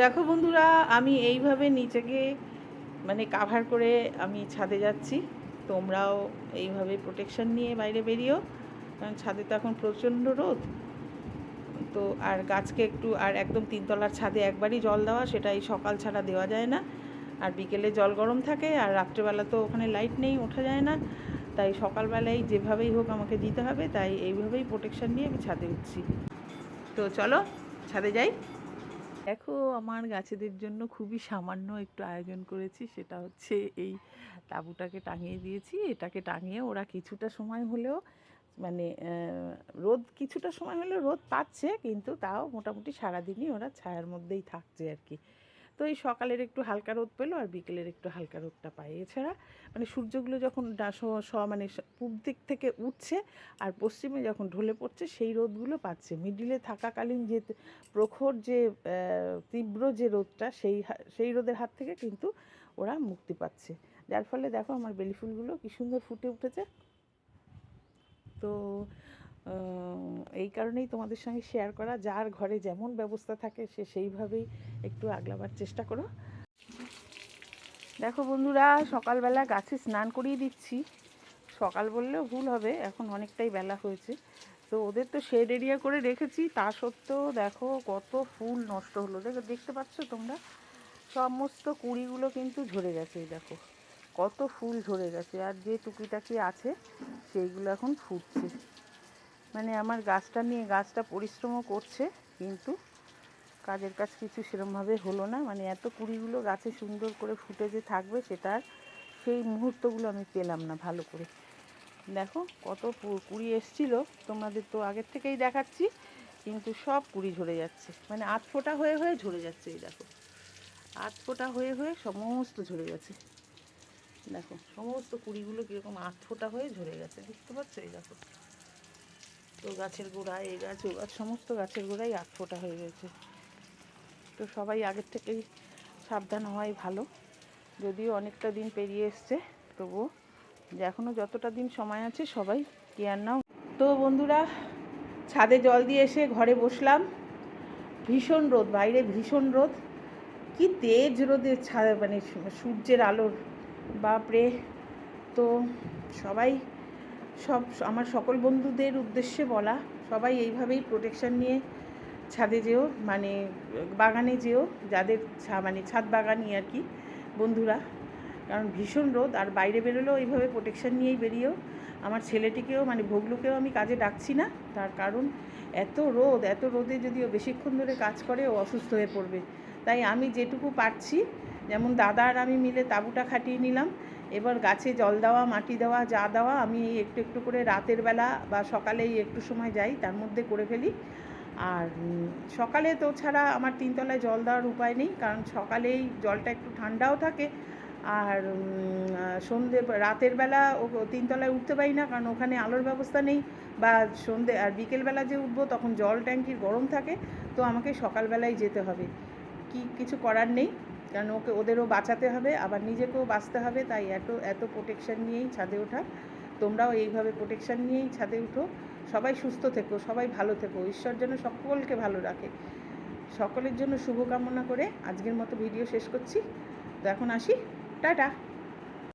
দেখো বন্ধুরা, আমি এইভাবে নিচেকে মানে কাভার করে আমি ছাদে যাচ্ছি। তোমরাও এইভাবে প্রোটেকশন নিয়ে বাইরে বেরিও। কারণ ছাদে তো এখন প্রচণ্ড রোদ। তো আর গাছকে একটু, আর একদম তিনতলার ছাদে একবারই জল দেওয়া সেটা এই সকাল ছাড়া দেওয়া যায় না। আর বিকেলে জল গরম থাকে, আর রাত্রেবেলা তো ওখানে লাইট নেই, ওঠা যায় না। তাই সকালবেলায় যেভাবেই হোক আমাকে দিতে হবে, তাই এইভাবেই প্রোটেকশন নিয়ে আমি ছাদে উঠছি। তো চলো, ছাদে যাই। দেখো আমার গাছেদের জন্য খুবই সামান্য একটু আয়োজন করেছি, সেটা হচ্ছে এই তাঁবুটাকে টাঙিয়ে দিয়েছি। এটাকে টাঙিয়ে ওরা কিছুটা সময় হলেও মানে রোদ কিছুটা সময় হলেও রোদ পাচ্ছে, কিন্তু তাও মোটামুটি সারাদিনই ওরা ছায়ার মধ্যেই থাকছে আর কি। তো এই সকালের একটু হালকা রোদ পেল আর বিকেলের একটু হালকা রোদটা পায়। এছাড়া মানে সূর্যগুলো যখন স- মানে পূব দিক থেকে উঠছে আর পশ্চিমে যখন ঢলে পড়ছে সেই রোদগুলো পাচ্ছে। মিডিলে থাকাকালীন যে প্রখর যে তীব্র যে রোদটা সেই সেই রোদের হাত থেকে কিন্তু ওরা মুক্তি পাচ্ছে। যার ফলে দেখো আমার বেলি ফুলগুলো কি সুন্দর ফুটে উঠেছে। তো এই কারণেই তোমাদের সঙ্গে শেয়ার করা। যার ঘরে যেমন ব্যবস্থা থাকে, সে সেইভাবেই একটু আগলাবার চেষ্টা করো। দেখো বন্ধুরা, সকালবেলা গাছে স্নান করিয়ে দিচ্ছি। সকাল বললেও ভুল হবে, এখন অনেকটাই বেলা হয়েছে। তো ওদের তো শেড এরিয়া করে রেখেছি, তা সত্ত্বেও দেখো কত ফুল নষ্ট হলো। দেখো, দেখতে পাচ্ছ তোমরা? সমস্ত কুড়িগুলো কিন্তু ঝরে গেছে দেখো। কত ফুল ঝরে গেছে, আর যে টুকিটাকি আছে, সেইগুলো এখন ফুটছে। মানে আমার গাছটা নিয়ে গাছটা পরিশ্রমও করছে, কিন্তু কাজের কাজ কিছু সেরমভাবে হলো না। মানে এত কুড়িগুলো গাছে সুন্দর করে ফুটে যে থাকবে সেটার সেই মুহূর্তগুলো আমি পেলাম না ভালো করে। দেখো কত কুড়ি এসছিল, তোমাদের তো আগের থেকেই দেখাচ্ছি, কিন্তু সব কুড়ি ঝরে যাচ্ছে। মানে আধ ফোটা হয়ে হয়ে ঝরে যাচ্ছে এই দেখো। আধ ফোঁটা হয়ে হয়ে সমস্ত ঝরে গেছে। দেখো সমস্ত কুড়িগুলো কীরকম আধ ফোঁটা হয়ে ঝরে গেছে বুঝতে পারছ এই দেখো। তো গাছের গোড়া, এই গাছ, ও গাছ, সমস্ত গাছের গোড়াই আধ ফোঁটা হয়ে গেছে। তো সবাই আগের থেকেই সাবধান হওয়াই ভালো। যদিও অনেকটা দিন পেরিয়ে এসছে, তবুও যে এখনও যতটা দিন সময় আছে, সবাই কেয়ার নাও। তো বন্ধুরা, ছাদে জল দিয়ে এসে ঘরে বসলাম। ভীষণ রোদ, বাইরে ভীষণ রোদ। কি তেজ রোদে ছা মানে সূর্যের আলোর বাপরে। তো সবাই সব, আমার সকল বন্ধুদের উদ্দেশ্যে বলা, সবাই এইভাবেই প্রোটেকশন নিয়ে ছাদে যেও মানে বাগানে যেও, যাদের ছা- মানে ছাদ বাগানই আর কি, বন্ধুরা। কারণ ভীষণ রোদ, আর বাইরে বেরোলেও এইভাবে প্রোটেকশন নিয়েই বেরিয়েও, আমার ছেলেটিকেও মানে ভোগলুকেও আমি কাজে ডাকছি না, তার কারণ এত রোদ, এত রোদে যদি ও বেশিক্ষণ ধরে কাজ করে, ও অসুস্থ হয়ে পড়বে। তাই আমি যেটুকু পারছি, যেমন দাদা আর আমি মিলে তাঁবুটা খাটিয়ে নিলাম এবার গাছে জল দেওয়া, মাটি দেওয়া, যা দেওয়া আমি একটু একটু করে রাতের বেলা বা সকালেই একটু সময় যাই, তার মধ্যে করে ফেলি। আর সকালে তো ছাড়া আমার তিনতলায় জল দেওয়ার উপায় নেই, কারণ সকালেই জলটা একটু ঠান্ডাও থাকে। আর সন্ধে, রাতের বেলা ও তিনতলায় উঠতে পারি না, কারণ ওখানে আলোর ব্যবস্থা নেই বা সন্ধে, আর বিকেলবেলা যে উঠবো তখন জল ট্যাঙ্কির গরম থাকে, তো আমাকে সকালবেলায় যেতে হবে। কি, কিছু করার নেই। কারণ ওকে ওদেরও বাঁচাতে হবে, আবার নিজেকেও বাঁচতে হবে, তাই এত এত প্রোটেকশন নিয়েই ছাদে ওঠা। তোমরাও এইভাবে প্রোটেকশন নিয়েই ছাদে উঠো। সবাই সুস্থ থেকো, সবাই ভালো থেকো। ঈশ্বর যেন সকলকে ভালো রাখে। সকলের জন্য শুভকামনা করে আজকের মতো ভিডিও শেষ করছি। তো এখন আসি। টাটা!